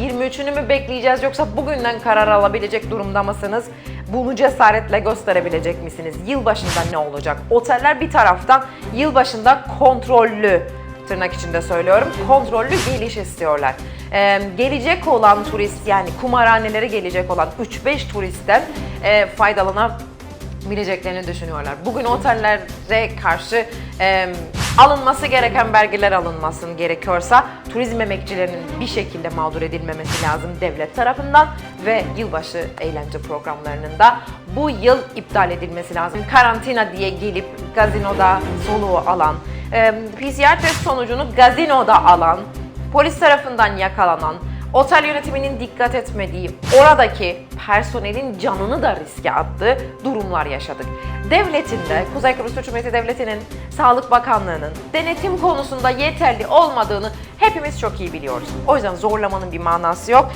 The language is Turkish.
23'ünü mü bekleyeceğiz yoksa bugünden karar alabilecek durumda mısınız? Bunu cesaretle gösterebilecek misiniz? Yılbaşında ne olacak? Oteller bir taraftan yılbaşında kontrollü tırnak içinde söylüyorum kontrollü geliş istiyorlar. Ee, gelecek olan turist yani kumarhanelere gelecek olan 3-5 turistten e, faydalanabileceklerini düşünüyorlar. Bugün otellere karşı e, alınması gereken belgeler alınmasın gerekiyorsa turizm emekçilerinin bir şekilde mağdur edilmemesi lazım devlet tarafından ve yılbaşı eğlence programlarının da bu yıl iptal edilmesi lazım. Karantina diye gelip gazinoda soluğu alan, e, PCR test sonucunu gazinoda alan, polis tarafından yakalanan, otel yönetiminin dikkat etmediği, oradaki personelin canını da riske attığı durumlar yaşadık. Devletin de, Kuzey Kıbrıs Türk Cumhuriyeti Devleti'nin, Sağlık Bakanlığı'nın denetim konusunda yeterli olmadığını hepimiz çok iyi biliyoruz. O yüzden zorlamanın bir manası yok.